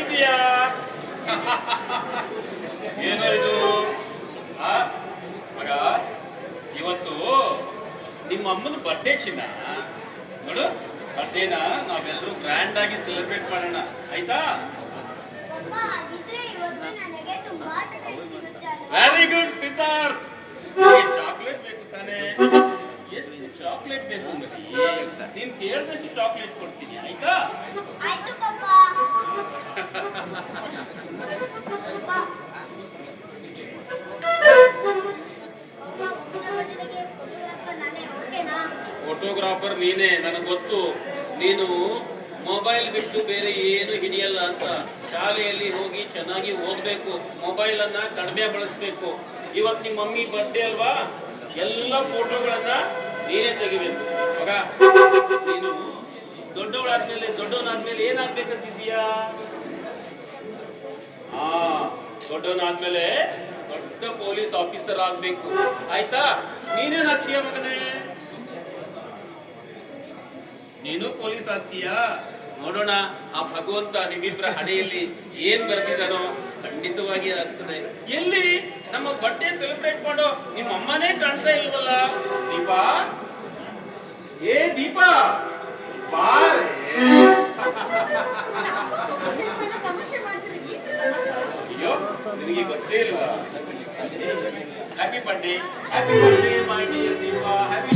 ಹೇಗಿದ್ದೀಯಾ ಏನೋ ಇದು ಆ? ಮಗ ಇವತ್ತು ನಿಮ್ಮ ಅಮ್ಮನ ಬರ್ಡೇ ಚಿನ್ನ. ನೋಡು ಬರ್ಡೇನ ನಾವೆಲ್ಲರೂ ಗ್ರ್ಯಾಂಡ್ ಆಗಿ ಸೆಲೆಬ್ರೇಟ್ ಮಾಡೋಣ. ಆಯ್ತಾ? Very good Siddharth. ಫೋಟೋಗ್ರಾಫರ್ ನೀನೇ, ನನಗೆ ಗೊತ್ತು. ನೀನು ಮೊಬೈಲ್ ಬಿಟ್ಟು ಬೇರೆ ಏನು ಹಿಡಿಯಲ್ಲ ಅಂತ ಶಾಲೆಯಲ್ಲಿ ಹೋಗಿ ಚೆನ್ನಾಗಿ ಓದಬೇಕು ಮೊಬೈಲ್ ಅನ್ನ ಕಡಿಮೆ ಬಳಸಬೇಕು. ಇವತ್ತು ನಿಮ್ಮ ಮಮ್ಮಿ ಬರ್ತೇ ಅಲ್ವಾ? ಎಲ್ಲ ಫೋಟೋಗಳನ್ನ ನೀನೇ ತೆಗಿಬೇಕು. ಮಗ, ನೀನು ದೊಡ್ಡವಳಾದ್ಮೇಲೆ, ದೊಡ್ಡವನಾದ್ಮೇಲೆ ಏನಾಗ್ಬೇಕಂತಿದ್ಯಾ ಆ, ದೊಡ್ಡವನಾದ್ಮೇಲೆ ದೊಡ್ಡ ಪೊಲೀಸ್ ಆಫೀಸರ್ ಆಗ್ಬೇಕು. ಆಯ್ತಾ? ನೀನೇನಾಗ್ತೀಯ ಮಗನೇ? ನೀನು ಪೊಲೀಸ್ ಆಗ್ತೀಯಾ ನೋಡೋಣ. ಆ ಭಗವಂತ ನಿಮ್ಮಿಬ್ಬರ ಹಣೆಯಲ್ಲಿ ಏನ್ ಬರ್ತಿದ್ದಾನೋ ಖಂಡಿತವಾಗಿ ಆಗ್ತದೆ. ಎಲ್ಲಿ? ನಮ್ಮ ಬರ್ಡೇ ಸೆಲೆಬ್ರೇಟ್ ಮಾಡೋ ನಿಮ್ಮ ಅಮ್ಮನೇ ಕಾಣ್ತಾ ಇಲ್ವಲ್ಲ? ದೀಪಾ? ಏ, ದೀಪಾ? ಅಯ್ಯೋ, ನಿನಗೆ ಗೊತ್ತೇ ಇಲ್ವಾ? ಹ್ಯಾಪಿ ಬರ್ಡೇ ಹ್ಯಾಪಿ ಬರ್ಡೇ ಮಾಡಿ ದೀಪಾ. ಹ್ಯಾಪಿ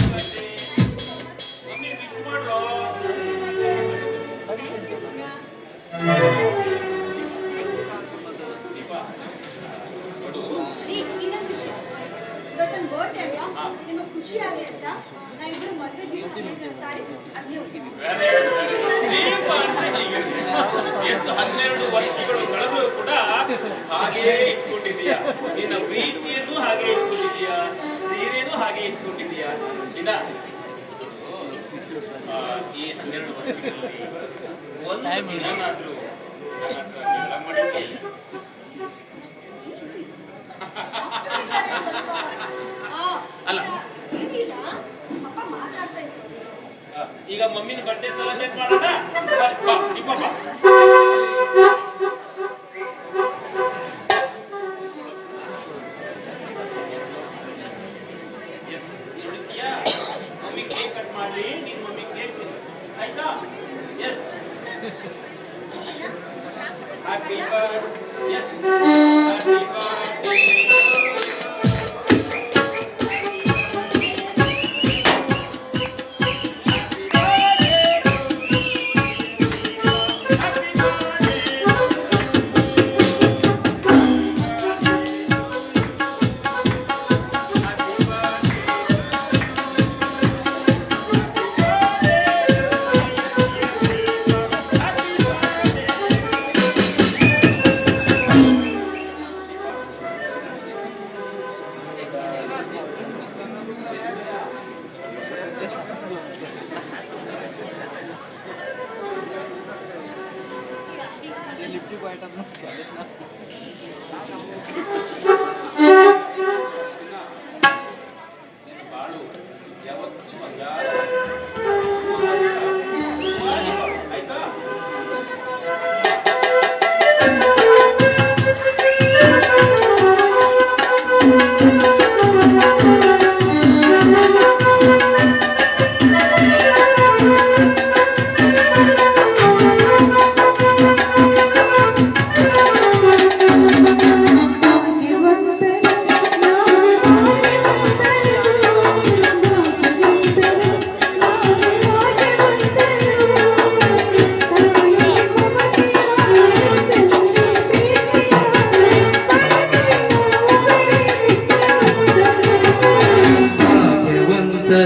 ಅಂತ. ಸಾರಿ. ಎಷ್ಟು ಹನ್ನೆರಡು ವರ್ಷಗಳು ಕಳೆದರೂ ಕೂಡ ಹಾಗೆಯೇ ಇಟ್ಕೊಂಡಿದೀಯಾ ನಿನ್ನ ಪ್ರೀತಿಯನ್ನು ಹಾಗೆ ಇಟ್ಕೊಂಡಿದೀಯಾ ಸೀರೆಯನ್ನು ಹಾಗೆ ಇಟ್ಕೊಂಡಿದೀಯಾ ಆ, ಈ ಒಂದು ದಿನನಾದ್ರೂ ನನ್ನ ಹತ್ರ ಈಗ ಮಮ್ಮಿನ ಬರ್ತಡೇ ಸೆಲೆಬ್ರೇಟ್ ಮಾಡೋಣ ಬಾ, ದೀಪ ಬಾ. Yes, ನೀನ್ かなって。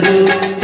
路。